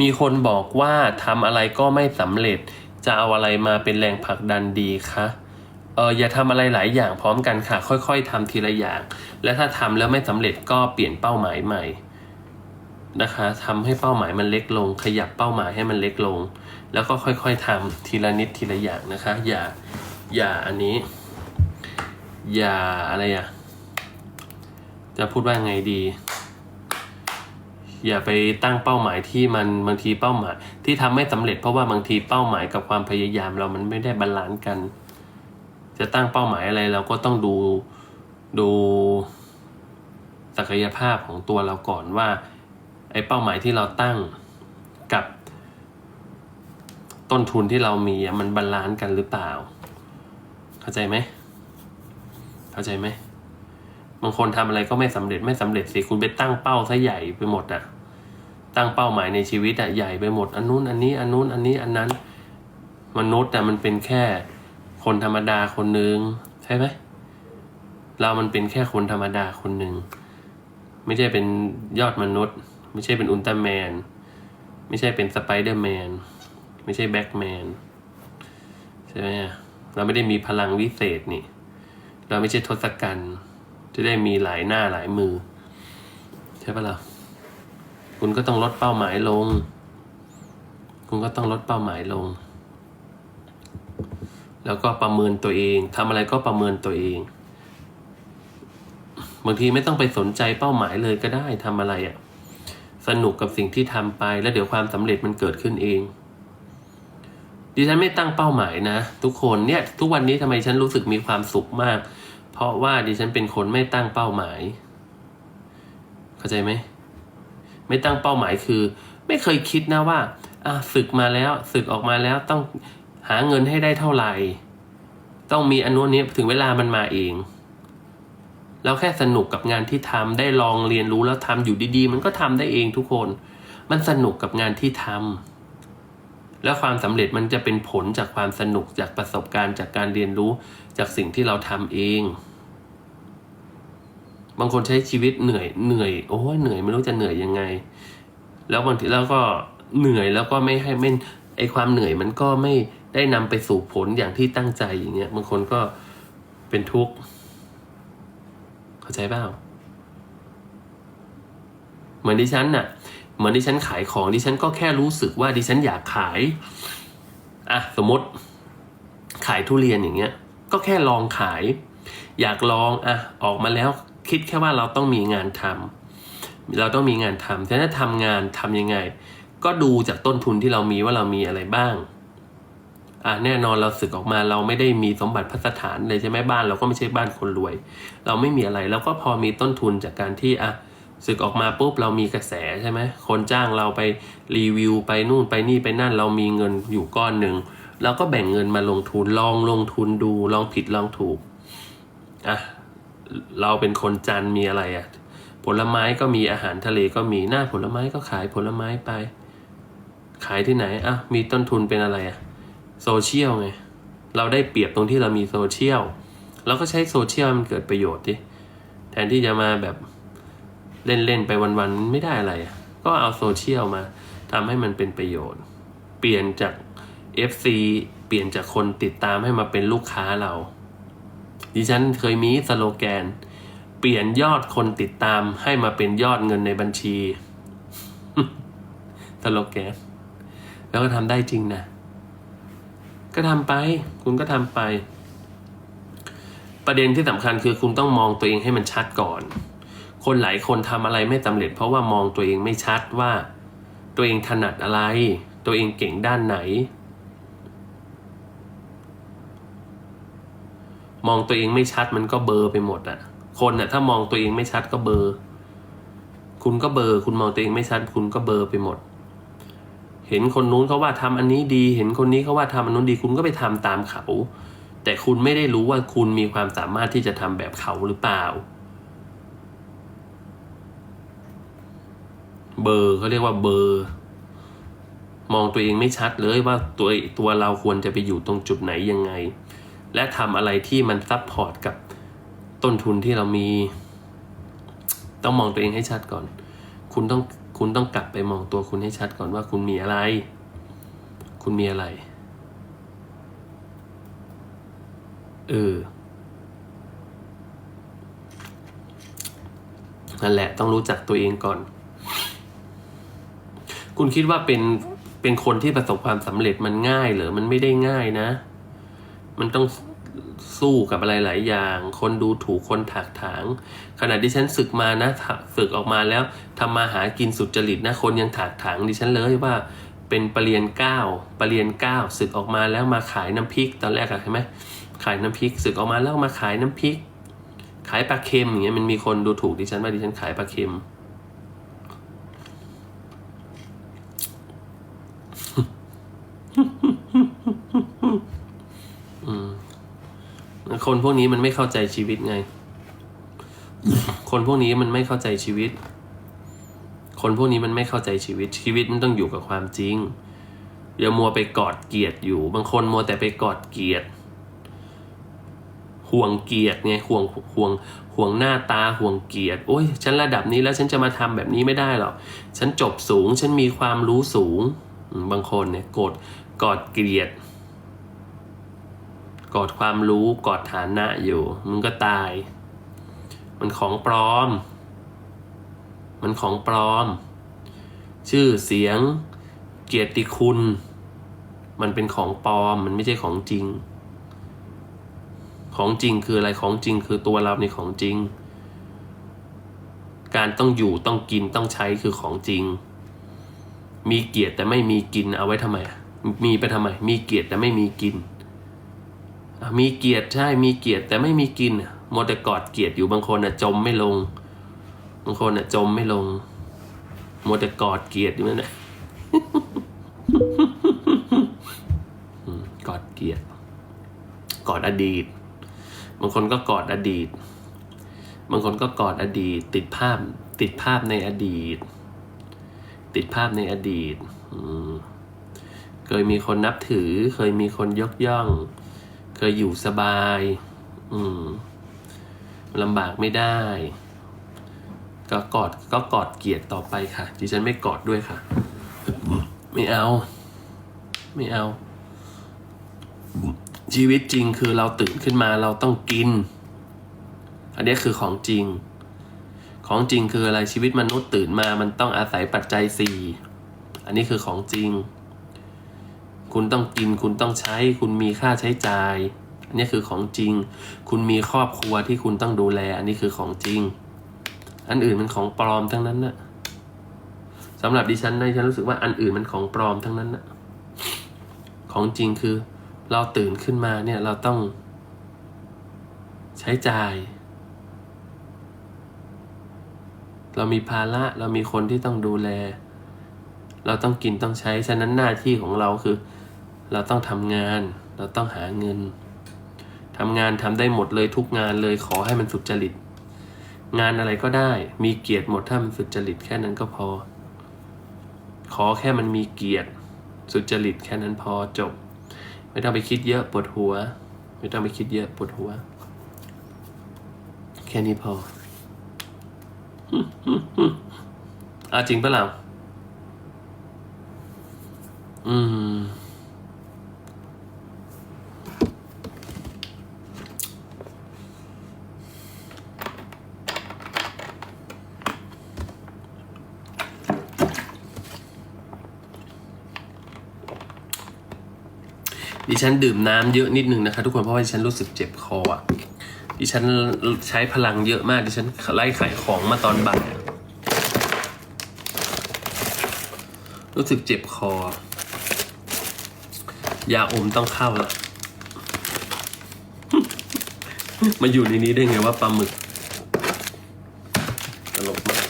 มีคนบอกว่าทำอะไรก็ไม่สำเร็จ จะเอาอะไรมาเป็นแรงผลักดันดีคะเอออย่าทำอะไรหลายอย่างพร้อมกันค่ะ ค่อยๆทำทีละอย่าง และถ้าทำแล้วไม่สำเร็จก็เปลี่ยนเป้าหมายใหม่นะคะทำให้เป้าหมายมันเล็กลง ขยับเป้าหมายให้มันเล็กลง แล้วก็ค่อยๆทำทีละนิดทีละอย่างนะคะ อย่าอย่าอันนี้ อย่าอะไรอะจะพูดว่าไงดี อย่าไปตั้งเป้าหมายที่มันบางทีเป้าหมาย ที่ทำไม่สำเร็จเพราะว่าบางทีเป้าหมายกับความพยายามเรามันไม่ได้บาลานซ์กัน จะตั้งเป้าหมายอะไรเราก็ต้องดูดูศักยภาพของตัวเราก่อนว่าไอ้เป้าหมายที่เราตั้งกับต้นทุนที่เรามีมันบาลานซ์กันหรือเปล่า เข้าใจไหมเข้าใจไหมบางคนทำอะไรก็ไม่สำเร็จไม่สำเร็จสิคุณไปตั้งเป้าซะใหญ่ไปหมดอะ ตั้งเป้าหมายในชีวิตอะใหญ่ไปหมดอันนู้นอันนี้อันนู้นอันนี้อันนั้น มนุษย์อะมันเป็นแค่คนธรรมดาคนหนึ่งใช่ไหมเรามันเป็นแค่คนธรรมดาคนหนึ่งไม่ใช่เป็นยอดมนุษย์ ไม่ใช่เป็นอุลตร้าแมน ไม่ใช่เป็นสไปเดอร์แมน ไม่ใช่แบ็กแมนใช่ไหมเราไม่ได้มีพลังวิเศษนี่ เราไม่ใช่ทศกัณฐ์จะได้มีหลายหน้าหลายมือ ใช่ปะล่ะ คุณก็ต้องลดเป้าหมายลง คุณก็ต้องลดเป้าหมายลง แล้วก็ประเมินตัวเองทำอะไรก็ประเมินตัวเอง บางทีไม่ต้องไปสนใจเป้าหมายเลยก็ได้ทำอะไรอะ่ะ สนุกกับสิ่งที่ทำไป แล้วเดี๋ยวความสำเร็จมันเกิดขึ้นเองดิฉันไม่ตั้งเป้าหมายนะ ทุกคนเนี่ย ทุกวันนี้ทำไมฉันรู้สึกมีความสุขมาก เพราะว่าดิฉันเป็นคนไม่ตั้งเป้าหมาย เข้าใจไหม ไม่ตั้งเป้าหมายคือ ไม่เคยคิดนะว่าอะศึกมาแล้วศึกออกมาแล้วต้องหาเงินให้ได้เท่าไหร่ ต้องมีอนนุนี้ถึงเวลามันมาเองเราแค่สนุกกับงานที่ทำได้ลองเรียนรู้แล้วทำอยู่ดีๆ มันก็ทำได้เองทุกคน มันสนุกกับงานที่ทำแล้วความสำเร็จมันจะเป็นผลจากความสนุกจากประสบการณ์จากการเรียนรู้จากสิ่งที่เราทำเอง บางคนใช้ชีวิตเหนื่อยเหนื่อยโอ้ยเหนื่อยไม่รู้จะเหนื่อยยังไง แล้วบางทีแล้วก็เหนื่อยแล้วก็ไม่ให้ไม่ไอความเหนื่อยมันก็ไม่ได้นำไปสู่ผลอย่างที่ตั้งใจอย่างเงี้ยบางคนก็เป็นทุกข์เข้าใจเปล่าเหมือนดิฉันน่ะ เหมือนดิฉันขายของดิฉันก็แค่รู้สึกว่าดิฉันอยากขายอะสมมติขายทุเรียนอย่างเงี้ย ก็แค่ลองขาย อยากลองอะออกมาแล้ว คิดแค่ว่าเราต้องมีงานทำเราต้องมีงานทำแต่ถ้าทำงานทำยังไง ก็ดูจากต้นทุนที่เรามีว่าเรามีอะไรบ้างอะแน่นอนเราสึกออกมาเราไม่ได้มีสมบัติพัสถานเลยใช่ไหมบ้านเราก็ไม่ใช่บ้านคนรวย เราไม่มีอะไรเราก็พอมีต้นทุนจากการที่อะสึกออกมาปุ๊บเรามีกระแสใช่ไหมคนจ้างเราไปรีวิวไปนู่นไปนี่ไปนั่นเรามีเงินอยู่ก้อนหนึ่งเราก็แบ่งเงินมาลงทุนลองลงทุนดูลองผิดลองถูกอะ เราเป็นคนจันมีอะไรอะ ผลไม้ก็มีอาหารทะเลก็มีหน้าผลไม้ก็ขายผลไม้ไป ขายที่ไหนอะมีต้นทุนเป็นอะไรอะโซเชียลไงเราได้เปรียบตรงที่เรามีโซเชียลเราก็ใช้โซเชียลมันเกิดประโยชน์ดิแทนที่จะมาแบบเล่นๆไปวันๆไม่ได้อะไรอะก็เอาโซเชียลมาทำให้มันเป็นประโยชน์ เปลี่ยนจาก FC เปลี่ยนจากคนติดตามให้มาเป็นลูกค้าเรา ดิฉันเคยมีสโลแกน เปลี่ยนยอดคนติดตามให้มาเป็นยอดเงินในบัญชีสโลแกน แล้วก็ทำได้จริงนะ ก็ทำไป คุณก็ทำไป ประเด็นที่สำคัญคือคุณต้องมองตัวเองให้มันชัดก่อน คนหลายคนทำอะไรไม่สำเร็จ เพราะว่ามองตัวเองไม่ชัดว่า ตัวเองถนัดอะไร ตัวเองเก่งด้านไหน มองตัวเองไม่ชัดมันก็เบลอไปหมดอะคนอะถ้ามองตัวเองไม่ชัดก็เบลอคุณก็เบลอคุณมองตัวเองไม่ชัด คุณก็เบลอไปหมด เห็นคนนู้นเขาว่าทำอันนี้ดี เห็นคนนี้เขาว่าทำอันนู้นดี คุณก็ไปทำตามเขา แต่คุณไม่ได้รู้ว่าคุณมีความสามารถที่จะทำแบบเขาหรือเปล่า เบอร์เขาเรียกว่าเบอร์ มองตัวเองไม่ชัดเลยว่าตัวตัวเราควรจะไปอยู่ตรงจุดไหนยังไง และทำอะไรที่มันซับพอร์ตกับต้นทุนที่เรามี ต้องมองตัวเองให้ชัดก่อน คุณต้องคุณต้องกลับไปมองตัวคุณให้ชัดก่อนว่าคุณมีอะไร คุณมีอะไร เออ นั่นแหละต้องรู้จักตัวเองก่อน คุณคิดว่าเป็นเป็นคนที่ประสบความสำเร็จมันง่ายเหรอ มันไม่ได้ง่ายนะ มันต้อง สู้กับอะไรหลายอย่าง คนดูถูกคนถักถาง ขณะที่ฉันศึกมานะถศึกออกมาแล้วทำมาหากินสุจริตนะคนยังถักถางดิฉันเลยว่าเป็นปรริญญาเก้าปรริญญาเก้าศึกออกมาแล้วมาขายน้ำพริกตอนแรกอะใช่ไหมขายน้ำพริกศึกออกมาแล้วมาขายน้ำพริก ขายปลาเค็มอย่างเงี้ยมันมีคนดูถูกดิฉันว่าดิฉันขายปลาเค็มอื คนพวกนี้มันไม่เข้าใจชีวิตไง คนพวกนี้มันไม่เข้าใจชีวิต คนพวกนี้มันไม่เข้าใจชีวิต ชีวิตมันต้องอยู่กับความจริงอย่ามัวไปกอดเกียรติอยู่ บางคนมัวแต่ไปกอดเกียรติห่วงเกียรติไงห่วงห่วงห่วงหน้าตาห่วงเกียรติโอ้ยฉันระดับนี้แล้วฉันจะมาทำแบบนี้ไม่ได้หรอกฉันจบสูง ฉันมีความรู้สูง บางคนเนี่ยกดกอดเกียรติ กอดความรู้กอดฐานะอยู่ มึงก็ตาย มันของปลอม มันของปลอม ชื่อเสียง เกียรติคุณ มันเป็นของปลอม มันไม่ใช่ของจริง ของจริงคืออะไรของจริงคือตัวเราในของจริง การต้องอยู่ต้องกินต้องใช้คือของจริง มีเกียรติแต่ไม่มีกินเอาไว้ทำไม มีไปทำไม มีเกียรติแต่ไม่มีกิน มีเกียรติใช่มีเกียรติแต่ไม่มีกินมัวแต่กอดเกียรติอยู่บางคนอะจมไม่ลง บางคนอะจมไม่ลงมัวแต่กอดเกียรติอยู่นั่นแหละกอดเกียรติกอดอดีต บางคนก็กอดอดีต บางคนก็กอดอดีต ติดภาพ ติดภาพในอดีต ติดภาพในอดีตเคยมีคนนับถือ เคยมีคนยกย่อง เคยอยู่สบาย อืมลำบากไม่ได้ ก็กอดก็กอดเกียรติต่อไปค่ะ ดิฉันไม่กอดด้วยค่ะ ไม่เอา ไม่เอา ชีวิตจริงคือเราตื่นขึ้นมาเราต้องกิน อันนี้คือของจริง ของจริงคืออะไรชีวิตมนุษย์ตื่นมามันต้องอาศัยปัจจัยสี่อันนี้คือของจริง คุณต้องกิน คุณต้องใช้ คุณมีค่าใช้จ่าย อันนี้คือของจริง คุณมีครอบครัวที่คุณต้องดูแล อันนี้คือของจริง อันอื่นมันของปลอมทั้งนั้นนะสำหรับดิฉันนะดิฉันรู้สึกว่าอันอื่นมันของปลอมทั้งนั้นนะของจริงคือเราตื่นขึ้นมาเนี่ยเราต้อง ใช้จ่าย เรามีภาระเรามีคนที่ต้องดูแล เราต้องกินต้องใช้ ฉะนั้นหน้าที่ของเราคือ เราต้องทำงาน เราต้องหาเงินทำงานทำได้หมดเลยทุกงานเลยขอให้มันสุจริต งานอะไรก็ได้ มีเกียรติหมดถ้ามันสุจริตแค่นั้นก็พอ ขอแค่มันมีเกียรติ สุจริตแค่นั้นพอจบ ไม่ต้องไปคิดเยอะปวดหัว ไม่ต้องไปคิดเยอะปวดหัว แค่นี้พออาจริงปะล่ะอืม ดิฉันดื่มน้ำเยอะนิดนึงนะคะ ทุกคนเพราะว่าดิฉันรู้สึกเจ็บคออะดิฉันใช้พลังเยอะมากดิฉันไล่ขายของมาตอนบ่ายรู้สึกเจ็บคอยาอมต้องเข้าละมาอยู่ในนี้ได้ไงว่าปลาหมึกตลกมาก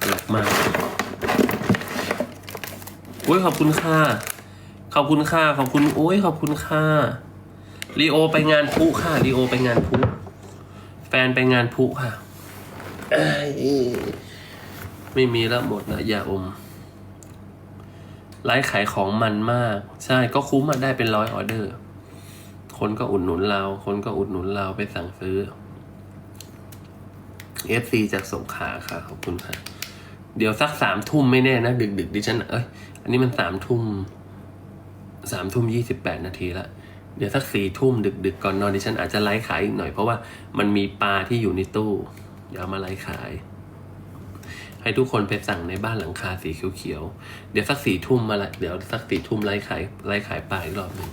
ตลกมากโอ้ยขอบคุณค่ะ ขอบคุณค่ะขอบคุณโอ้ยขอบคุณค่ะลีโอไปงานพุค่ะลีโอไปงานพุแฟนไปงานพุค่ะไม่มีแล้วหมดนะยาอมไลฟ์ขายของมันมาก ใช่ก็คุ้มมาได้เป็นร้อยออเดอร์ คนก็อุดหนุนเรา คนก็อุดหนุนเราไปสั่งซื้อ FC จากสงขาค่ะ ขอบคุณค่ะ เดี๋ยวสักสามทุ่มไม่แน่นะ ดึกดึกดิฉัน เอ้ย อันนี้มันสามทุ่ม สามทุ่มยี่สิบแปดนาทีละเดี๋ยวสักสี่ทุ่มดึกดึกก่อนนอนดิฉันอาจจะไลฟ์ขายอีกหน่อยเพราะว่ามันมีปลาที่อยู่ในตู้เดี๋ยวมาไลฟ์ขาย ให้ทุกคนไปสั่งในบ้านหลังคาสีเขียวๆเดี๋ยวสักสี่ทุ่มมาละเดี๋ยวสักสี่ทุ่มไล่ขายไล่ขายปลาอีกรอบหนึ่ง